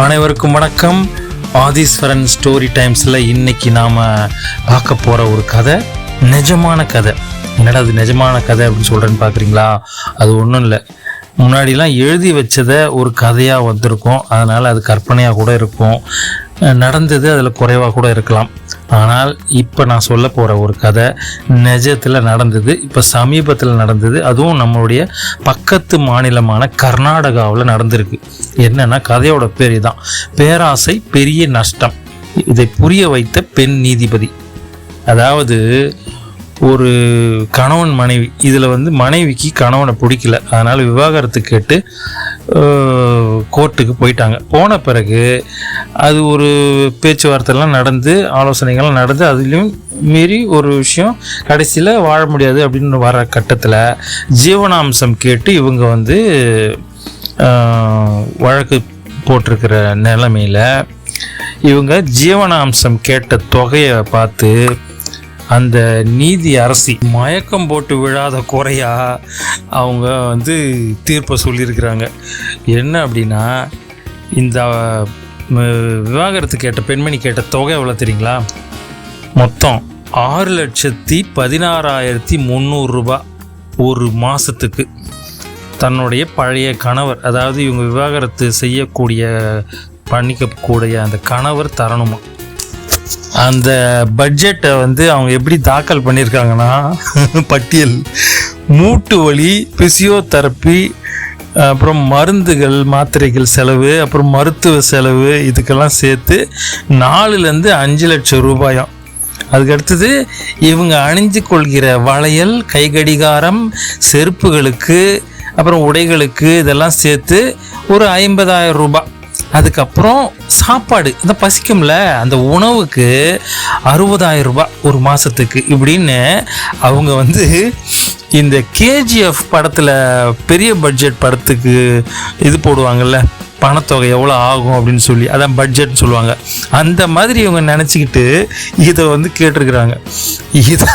அனைவருக்கும் வணக்கம். ஆதீஸ்வரன் ஸ்டோரி டைம்ஸில் இன்னைக்கு நாம் பார்க்க போகிற ஒரு கதை நிஜமான கதை. என்னடா அது நிஜமான கதை அப்படின்னு சொல்கிறேன்னு பார்க்குறீங்களா அது ஒன்றும் இல்லை. முன்னாடிலாம் எழுதி வச்சதை ஒரு கதையாக வந்திருக்கும். அதனால் அது கற்பனையாக கூட இருக்கும். நடந்தது அதில் குறைவாக கூட இருக்கலாம். ஆனால் இப்போ நான் சொல்ல போகிற ஒரு கதை நிஜத்தில் நடந்தது இப்போ சமீபத்தில் நடந்தது. அதுவும் நம்மளுடைய பக்கத்து மாநிலமான கர்நாடகாவில் நடந்திருக்கு. என்னன்னா கதையோட பேர் தான் பேராசை பெரிய நஷ்டம். இதை புரிய வைத்த பெண் நீதிபதி. அதாவது ஒரு கணவன் மனைவி இதில் வந்து மனைவிக்கு கணவனை பிடிக்கல. அதனால் விவாகரத்து கேட்டு கோர்ட்டுக்கு போயிட்டாங்க. போன பிறகு அது ஒரு பேச்சுவார்த்தைலாம் நடந்து ஆலோசனைகள்லாம் நடந்து அதுலேயும் மீறி ஒரு விஷயம் கடைசியில் வாழ முடியாது அப்படின்னு வர கட்டத்தில் ஜீவனாம்சம் கேட்டு இவங்க வந்து வழக்கு போட்டிருக்கிற நிலமையில் இவங்க ஜீவனாம்சம் கேட்ட தொகையை பார்த்து அந்த நீதி அரசி மயக்கம் போட்டு விழாத குறையா அவங்க வந்து தீர்ப்பை சொல்லியிருக்கிறாங்க. என்ன அப்படின்னா இந்த விவாகரத்து கேட்ட பெண்மணி கேட்ட தொகை எவ்வளோ தெரியுங்களா? மொத்தம் ஆறு லட்சத்தி பதினாறாயிரத்தி முந்நூறுரூபா ஒரு மாதத்துக்கு தன்னுடைய பழைய கணவர் அதாவது இவங்க விவாகரத்து செய்யக்கூடிய பண்ணிக்கக்கூடிய அந்த கணவர் தரணுமா? அந்த பட்ஜெட்டை வந்து அவங்க எப்படி தாக்கல் பண்ணியிருக்காங்கன்னா பட்டியல். மூட்டு வலி பிசியோதெரப்பி அப்புறம் மருந்துகள் மாத்திரைகள் செலவு அப்புறம் மருத்துவ செலவு இதுக்கெல்லாம் சேர்த்து நாலுலேருந்து அஞ்சு லட்சம் ரூபாயம். அதுக்கடுத்தது இவங்க அணிஞ்சு கொள்கிற வளையல் கைகடிகாரம் செருப்புகளுக்கு அப்புறம் உடைகளுக்கு இதெல்லாம் சேர்த்து ஒரு ஐம்பதாயிரம் ரூபாய். அதுக்கப்புறம் சாப்பாடு. இந்த பசிக்கும்ல அந்த உணவுக்கு அறுபதாயிரம் ரூபாய் ஒரு மாதத்துக்கு இப்படின்னு அவங்க வந்து இந்த கேஜிஎஃப் படத்தில் பெரிய பட்ஜெட் படத்துக்கு இது போடுவாங்கள்ல பணத்தொகை எவ்வளோ ஆகும் அப்படின்னு சொல்லி அதான் பட்ஜெட்னு சொல்லுவாங்க. அந்த மாதிரி இவங்க நினச்சிக்கிட்டு இதை வந்து கேட்டிருக்கிறாங்க. இதை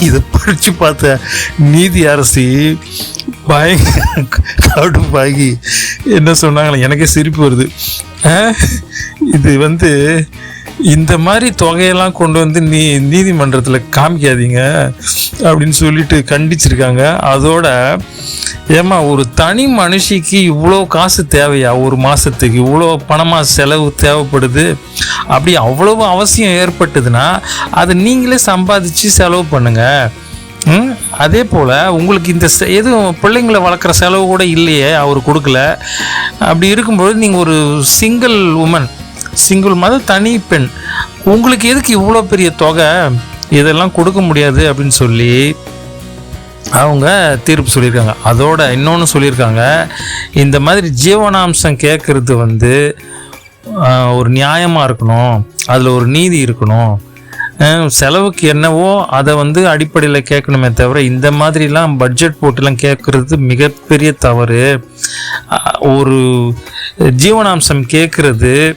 இதை படித்து பார்த்த நீதி அரசி பயங்கர கடுப்பாகி என்ன சொன்னாங்களே? எனக்கே சிரிப்பு வருது. ஆ? இது வந்து இந்த மாதிரி தொகையெல்லாம் கொண்டு வந்து நீ நீதிமன்றத்தில் காமிக்காதீங்க அப்படின்னு சொல்லிட்டு கண்டிச்சிருக்காங்க. அதோட ஏமா ஒரு தனி மனுஷிக்கு இவ்வளோ காசு தேவையா? ஒரு மாதத்துக்கு இவ்வளோ பணமாக செலவு தேவைப்படுது? அப்படி அவ்வளவு அவசியம் ஏற்பட்டதுன்னா அதை நீங்களே சம்பாதிச்சு செலவு பண்ணுங்க. ம், அதே போல் உங்களுக்கு இந்த எதுவும் பிள்ளைங்களை வளர்க்குற செலவு கூட இல்லையே அவர் கொடுக்கல. அப்படி இருக்கும்பொழுது நீங்கள் ஒரு சிங்கிள் உமன் சிங்கிள் மத தனி பெண் உங்களுக்கு எதுக்கு இவ்வளோ பெரிய தொகை? இதெல்லாம் கொடுக்க முடியாது அப்படின்னு சொல்லி அவங்க தீர்ப்பு சொல்லியிருக்காங்க. அதோட இன்னொன்று சொல்லியிருக்காங்க. இந்த மாதிரி ஜீவனாம்சம் கேட்குறது வந்து ஒரு நியாயமாக இருக்கணும். அதில் ஒரு நீதி இருக்கணும். செலவுக்கு என்னவோ அதை வந்து அடிப்படையில் கேட்கணுமே தவிர இந்த மாதிரிலாம் பட்ஜெட் போட்டுலாம் கேட்குறது மிகப்பெரிய தவறு. ஒரு ஜீவனாம்சம் கேட்குறது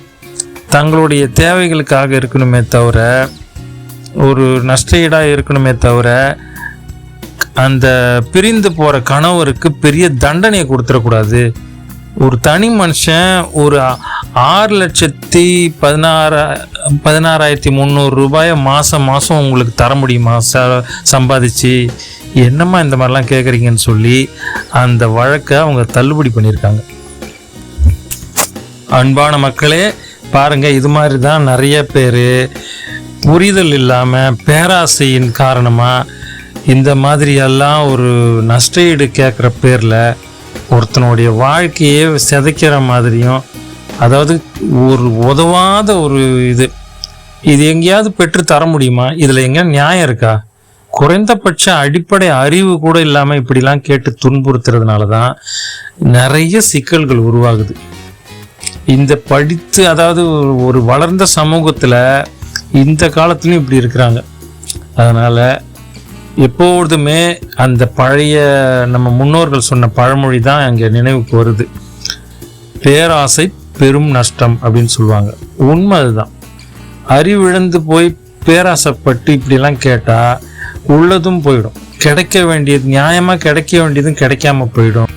தங்களுடைய தேவைகளுக்காக இருக்கணுமே தவிர ஒரு நஷ்டஈடாக இருக்கணுமே தவிர அந்த பிரிந்து போகிற கணவருக்கு பெரிய தண்டனையை கொடுத்துடக்கூடாது. ஒரு தனி மனுஷன் ஒரு ஆறு லட்சத்தி பதினாறு பதினாறாயிரத்தி முந்நூறு ரூபாயை மாதம் மாதம் உங்களுக்கு தர முடியுமா? ச சம்பாதிச்சு. என்னம்மா இந்த மாதிரிலாம் கேட்குறீங்கன்னு சொல்லி அந்த வழக்கை அவங்க தள்ளுபடி பண்ணியிருக்காங்க. அன்பான மக்களே பாருங்க இது மாதிரி தான் நிறைய பேர் புரிதல் இல்லாமல் பேராசையின் காரணமாக இந்த மாதிரியெல்லாம் ஒரு நஷ்டஈடு கேட்குற பேரில் ஒருத்தனுடைய வாழ்க்கையே சிதைக்கிற மாதிரியும் அதாவது ஒரு உதவாத ஒரு இது இது எங்கேயாவது பெற்று தர முடியுமா? இதில் எங்க நியாயம் இருக்கா? குறைந்தபட்ச அடிப்படை அறிவு கூட இல்லாமல் இப்படிலாம் கேட்டு துன்புறுத்துறதுனால தான் நிறைய சிக்கல்கள் உருவாகுது. இந்த படித்து அதாவது ஒரு- ஒரு வளர்ந்த சமூகத்தில் இந்த காலத்துலையும் இப்படி இருக்கிறாங்க. அதனால் எப்பொழுதுமே அந்த பழைய நம்ம முன்னோர்கள் சொன்ன பழமொழி தான் அங்கே நினைவுக்கு வருது. பேராசை பெரும் நஷ்டம் அப்படின்னு சொல்லுவாங்க. உண்மை அதுதான். அறிவிழந்து போய் பேராசைப்பட்டு இப்படிலாம் கேட்டால் உள்ளதும் போயிடும். கிடைக்க வேண்டியது நியாயமாக கிடைக்க வேண்டியதும் கிடைக்காம போயிடும்.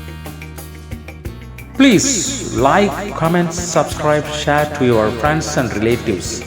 Please like comment subscribe share to your friends and relatives